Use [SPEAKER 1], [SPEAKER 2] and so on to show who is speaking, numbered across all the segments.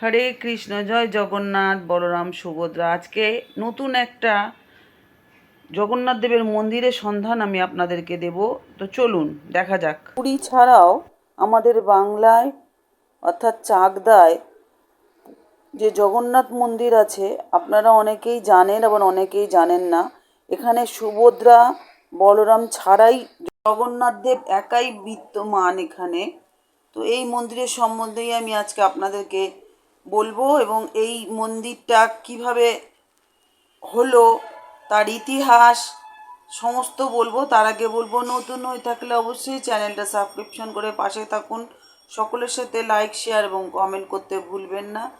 [SPEAKER 1] হরে কৃষ্ণ, জয় জগন্নাথ, বলরাম, সুভদ্রা। আজকে নতুন একটা জগন্নাথ দেবের মন্দিরের সন্ধান আমি আপনাদেরকে দেব। তো চলুন, দেখা যাক। পুরী ছাড়াও আমাদের বাংলায়, অর্থাৎ চাকদায়, যে জগন্নাথ মন্দির আছে, আপনারা অনেকেই জানেন আবার অনেকেই জানেন না। এখানে সুভদ্রা, বলরাম ছাড়াই জগন্নাথ দেব একাই বিদ্যমান এখানে। তো এই মন্দিরের সম্বন্ধেই আমি আজকে আপনাদেরকে বলব এবং এই মন্দিরটা কীভাবে হলো, তার ইতিহাস, সমস্ত বলব। তার আগে বলব, নতুন হয়ে থাকলে অবশ্যই চ্যানেলটা সাবস্ক্রিপশন করে পাশে থাকুন। সকলের সাথে লাইক শেয়ার এবং কমেন্ট করতে ভুলবেন না।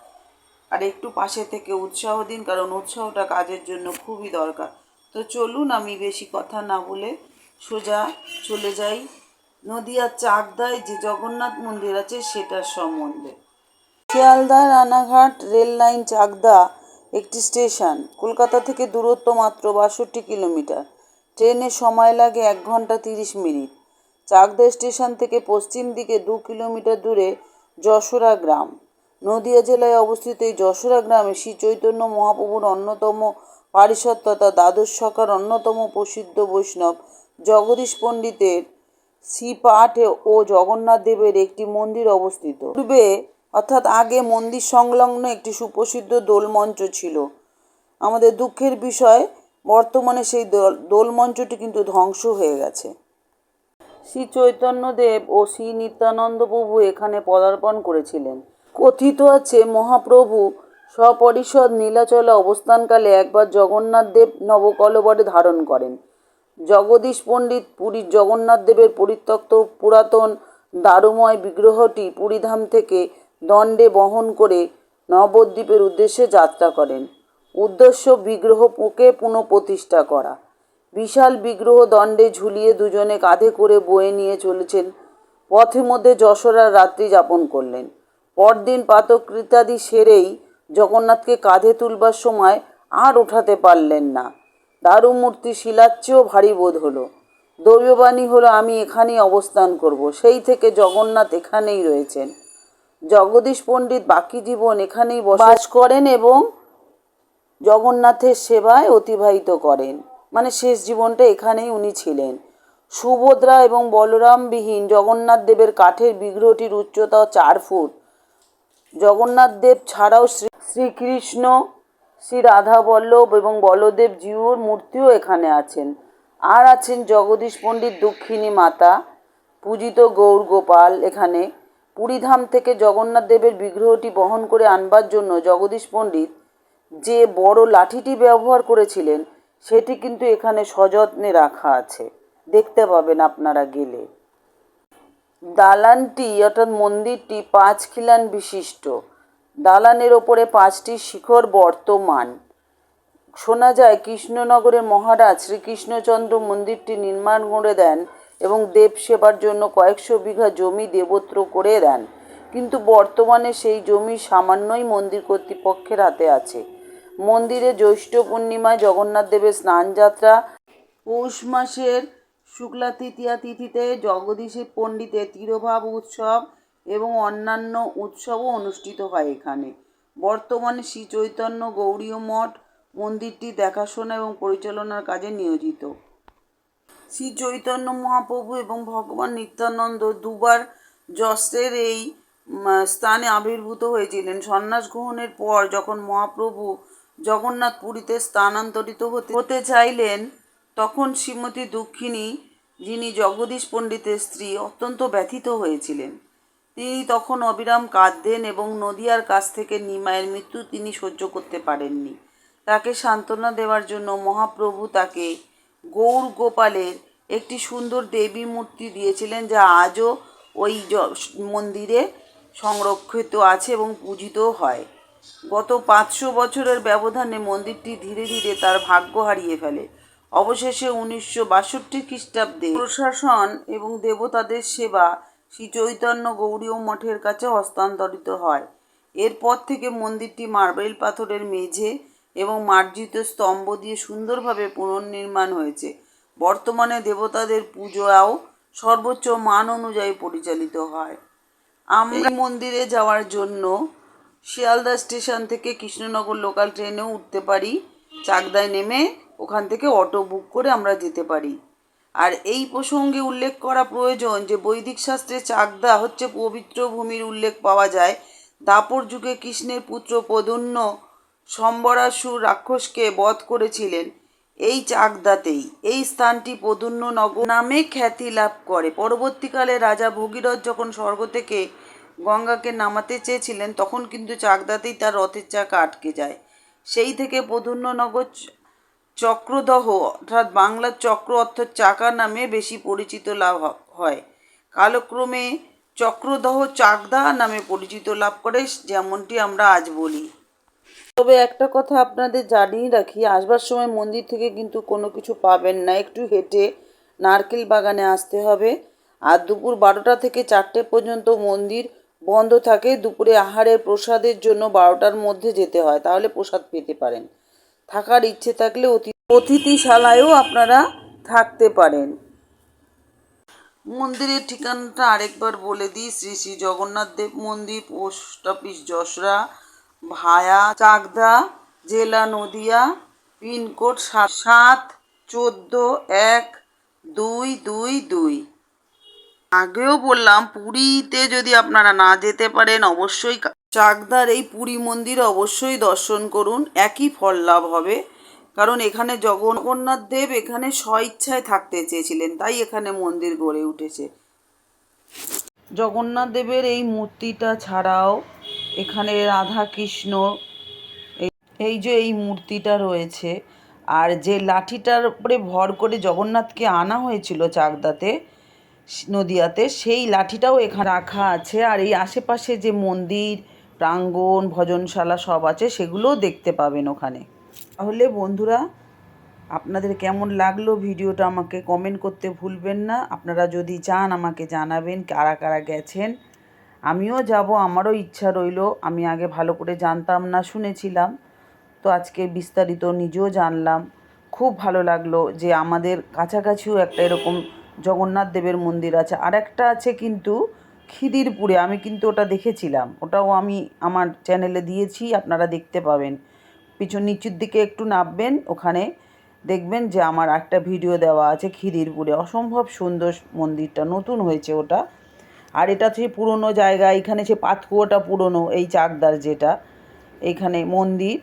[SPEAKER 1] আর একটু পাশে থেকে উৎসাহ দিন, কারণ উৎসাহটা কাজের জন্য খুবই দরকার। তো চলুন, আমি বেশি কথা না বলে সোজা চলে যাই। নদিয়ার চাকদায় যে জগন্নাথ মন্দির আছে, সেটার সম্বন্ধে। শিয়ালদা রানাঘাট রেল লাইন চাকদা একটি স্টেশন। কলকাতা থেকে দূরত্ব মাত্র বাষট্টি কিলোমিটার। ট্রেনে সময় লাগে এক ঘণ্টা তিরিশ মিনিট। চাকদা স্টেশন থেকে পশ্চিম দিকে দু কিলোমিটার দূরে যশোরা গ্রাম। নদিয়া জেলায় অবস্থিত এই যশোরা গ্রামে শ্রী চৈতন্য মহাপ্রভুর অন্যতম পারিষদ তথা দ্বাদশ শাখার অন্যতম প্রসিদ্ধ বৈষ্ণব জগদীশ পণ্ডিতের শ্রীপাঠ ও জগন্নাথ দেবের একটি মন্দির অবস্থিত। পূর্বে অর্থাৎ আগে মন্দির সংলগ্ন একটি সুপ্রসিদ্ধ দোলমঞ্চ ছিল। আমাদের দুঃখের বিষয়, বর্তমানে সেই দোল দোলমঞ্চটি কিন্তু ধ্বংস হয়ে গেছে। শ্রী চৈতন্যদেব ও শ্রী নিত্যানন্দ প্রভু এখানে পদার্পণ করেছিলেন। কথিত আছে, মহাপ্রভু সপরিষদ নীলাচলে অবস্থানকালে একবার জগন্নাথ দেব নবকলবরে ধারণ করেন। জগদীশ পণ্ডিত পুরীর জগন্নাথ দেবের পরিত্যক্ত পুরাতন দারুময় বিগ্রহটি পুরীধাম থেকে দণ্ডে বহন করে নবদ্বীপের উদ্দেশ্যে যাত্রা করেন। উদ্দেশ্য বিগ্রহকে পুনঃপ্রতিষ্ঠা করা। বিশাল বিগ্রহ দণ্ডে ঝুলিয়ে দুজনে কাঁধে করে বয়ে নিয়ে চলেছেন। পথে মধ্যে যশোরার রাত্রি যাপন করলেন। পরদিন পাতকৃতাদি সেরেই জগন্নাথকে কাঁধে তুলবার সময় আর ওঠাতে পারলেন না। দারুমূর্তি শিলার চেয়েও ভারী বোধ হলো। দৈববাণী হলো, আমি এখানেই অবস্থান করব। সেই থেকে জগন্নাথ এখানেই রয়েছেন। জগদীশ পণ্ডিত বাকি জীবন এখানেই বাস করেন এবং জগন্নাথের সেবায় অতিবাহিত করেন। মানে শেষ জীবনটা এখানেই উনি ছিলেন। সুভদ্রা এবং বলরামবিহীন জগন্নাথ দেবের কাঠের বিগ্রহটির উচ্চতা চার ফুট। জগন্নাথ দেব ছাড়াও শ্রী শ্রীকৃষ্ণ, শ্রী রাধা বল্লভ এবং বলদেব জিউর মূর্তিও এখানে আছেন। আর আছেন জগদীশ পণ্ডিত দক্ষিণী মাতা, পূজিত গৌর গোপাল এখানে। পুরীধাম থেকে জগন্নাথ দেবের বিগ্রহটি বহন করে আনবার জন্য জগদীশ পণ্ডিত যে বড় লাঠিটি ব্যবহার করেছিলেন, সেটি কিন্তু এখানে সযত্নে রাখা আছে। দেখতে পাবেন আপনারা গেলে। দালানটি, অর্থাৎ মন্দিরটি পাঁচ খিলান বিশিষ্ট। দালানের ওপরে পাঁচটি শিখর বর্তমান। শোনা যায় কৃষ্ণনগরের মহারাজ শ্রীকৃষ্ণচন্দ্র মন্দিরটি নির্মাণ করে দেন এবং দেব সেবার জন্য কয়েকশো বিঘা জমি দেবত্র করে দেন। কিন্তু বর্তমানে সেই জমি সামান্যই মন্দির কর্তৃপক্ষের হাতে আছে। মন্দিরে জ্যৈষ্ঠ পূর্ণিমায় জগন্নাথ দেবের স্নানযাত্রা পৌষ মাসের শুক্লা তৃতীয়া তিথিতে জগদীশের পণ্ডিতের তিরোভাব উৎসব এবং অন্যান্য উৎসবও অনুষ্ঠিত হয় এখানে। বর্তমানে শ্রী চৈতন্য গৌরীয় মঠ মন্দিরটি দেখাশোনা এবং পরিচালনার কাজে নিয়োজিত। শ্রী চৈতন্য মহাপ্রভু এবং ভগবান নিত্যানন্দ দুবার যশের এই স্থানে আবির্ভূত হয়েছিলেন। সন্ন্যাস গ্রহণের পর যখন মহাপ্রভু জগন্নাথ পুরীতে স্থানান্তরিত হতে হতে চাইলেন, তখন শ্রীমতী দুঃখিনী যিনি জগদীশ পণ্ডিতের স্ত্রী অত্যন্ত ব্যথিত হয়েছিলেন। তিনি তখন অবিরাম কাঁদতেন এবং নদিয়ার কাছ থেকে নিমায়ের মৃত্যু তিনি সহ্য করতে পারেননি। তাকে সান্ত্বনা দেওয়ার জন্য মহাপ্রভু তাকে গৌর গোপালের একটি সুন্দর দেবী মূর্তি দিয়েছিলেন যা আজও ওই মন্দিরে সংরক্ষিত আছে এবং পূজিতও হয়। গত পাঁচশো বছরের ব্যবধানে মন্দিরটি ধীরে ধীরে তার ভাগ্য হারিয়ে ফেলে। অবশেষে উনিশশো বাষট্টি খ্রিস্টাব্দে প্রশাসন এবং দেবতাদের সেবা শ্রী চৈতন্য গৌরীয় মঠের কাছে হস্তান্তরিত হয়। এরপর থেকে মন্দিরটি মার্বেল পাথরের মেঝে এবং মার্জিত স্তম্ভ দিয়ে সুন্দরভাবে পুনর্নির্মাণ হয়েছে। বর্তমানে দেবতাদের পূজাও সর্বোচ্চ মান অনুযায়ী পরিচালিত হয়। আমরা মন্দিরে যাওয়ার জন্য শিয়ালদা স্টেশন থেকে কৃষ্ণনগর লোকাল ট্রেনেও উঠতে পারি। চাকদায় নেমে ওখান থেকে অটো বুক করে আমরা যেতে পারি। আর এই প্রসঙ্গে উল্লেখ করা প্রয়োজন যে বৈদিক শাস্ত্রে চাকদা হচ্ছে পবিত্র ভূমির উল্লেখ পাওয়া যায়। দাপর যুগে কৃষ্ণের পুত্র পদন্য সম্বরাসুর রাক্ষসকে বধ করেছিলেন। এই চাকদাতেই। এই স্থানটি পদন্য নগর নামে খ্যাতি লাভ করে। পরবর্তীকালে রাজা ভগীরথ যখন স্বর্গ থেকে গঙ্গাকে নামাতে চেয়েছিলেন, তখন কিন্তু চাকদাতেই তার রথের চাকা আটকে যায়। সেই থেকে পদন্যনগর চ- চক্রদহ, অর্থাৎ বাংলার চক্র অর্থাৎ চাকা নামে বেশি পরিচিত লাভ হয়। কালক্রমে চক্রদহ চাকদা নামে পরিচিত লাভ করে, যেমনটি আমরা আজ বলি। তবে একটা কথা আপনাদের জানিয়ে রাখি, আসবার সময় মন্দির থেকে কিন্তু কোনো কিছু পাবেন না। একটু হেঁটে নারকেল বাগানে আসতে হবে। আর দুপুর বারোটা থেকে চারটে পর্যন্ত মন্দির বন্ধ থাকে। দুপুরে আহারের প্রসাদের জন্য বারোটার মধ্যে যেতে হয়, তাহলে প্রসাদ পেতে পারেন। থাকার ইচ্ছে থাকলে অতি অতিথিশালায়ও আপনারা থাকতে পারেন। মন্দিরের ঠিকানাটা আরেকবার বলে দিই। শ্রী শ্রী জগন্নাথ দেব মন্দির, post office, Jashra. Via Chakdah, জেলা নদিয়া, পিনকোড সাত সাত, চোদ্দ, এক, দুই দুই দুই। আগেও বললাম, পুরীতে যদি আপনারা না যেতে পারেন, অবশ্যই চাকদার এই পুরী মন্দির অবশ্যই দর্শন করুন। একই ফল লাভ হবে। কারণ এখানে জগন্নাথ দেব এখানে স্বইচ্ছায় থাকতে চেয়েছিলেন, তাই এখানে মন্দির গড়ে উঠেছে। জগন্নাথ দেবের এই মূর্তিটা ছাড়াও এখানে রাধা কৃষ্ণ এই- যে এই মূর্তিটা রয়েছে, আর যে লাঠিটার উপরে ভর করে জগন্নাথকে আনা হয়েছিল চাকদাতে নদিয়াতে, সেই লাঠিটাও এখানে রাখা আছে। আর এই আশেপাশে যে মন্দির, প্রাঙ্গণ, ভজনশালা সব আছে, সেগুলোও দেখতে পাবেন ওখানে। তাহলে বন্ধুরা, আপনাদের কেমন লাগল ভিডিওটা আমাকে কমেন্ট করতে ভুলবেন না। আপনারা যদি চান আমাকে জানাবেন, কারা কারা গেছেন আমিও যাব, আমারও ইচ্ছা রইল, আমি আগে ভালো করে জানতাম না, শুনেছিলাম। তো আজকে বিস্তারিত নিজেও জানলাম। খুব ভালো লাগল যে আমাদের কাছাকাছিও একটা এরকম জগন্নাথ দেবের মন্দির আছে। আর একটা আছে কিন্তু খিদিরপুরে, আমি কিন্তু ওটা দেখেছিলাম। ওটাও আমি আমার চ্যানেলে দিয়েছি, আপনারা দেখতে পাবেন। পিছন নিচের দিকে একটু নামবেন, ওখানে দেখবেন যে আমার একটা ভিডিও দেওয়া আছে খিদিরপুরে। অসম্ভব সুন্দর মন্দিরটা, নতুন হয়েছে ওটা। আর এটা হচ্ছে পুরনো জায়গা, এখানে সে পাতকুয়োটা পুরনো, এই চাকদার যেটা, এখানে মন্দির,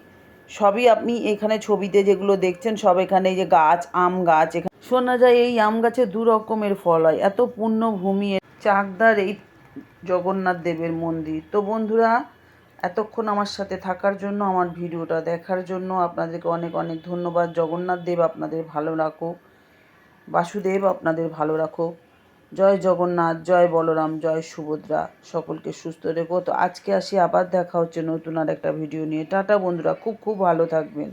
[SPEAKER 1] সবই আপনি এখানে ছবিতে যেগুলো দেখছেন, সব এখানে যে গাছ, আম গাছ, এখানে শোনা যায় এই আম গাছে দু রকমের ফল হয়। এত পূর্ণভূমি চাকদার এই জগন্নাথ দেবের মন্দির। তো বন্ধুরা, এতক্ষণ আমার সাথে থাকার জন্য, আমার ভিডিওটা দেখার জন্য আপনাদেরকে অনেক অনেক ধন্যবাদ। জগন্নাথ দেব আপনাদের ভালো রাখো বাসুদেব আপনাদের ভালো রাখো জয় জগন্নাথ, জয় বলরাম, জয় সুভদ্রা, সকলকে সুস্থ রেখো। তো আজকে আসি, আবার দেখা হচ্ছে নতুন আর একটা ভিডিও নিয়ে। টাটা বন্ধুরা, খুব খুব ভালো থাকবেন।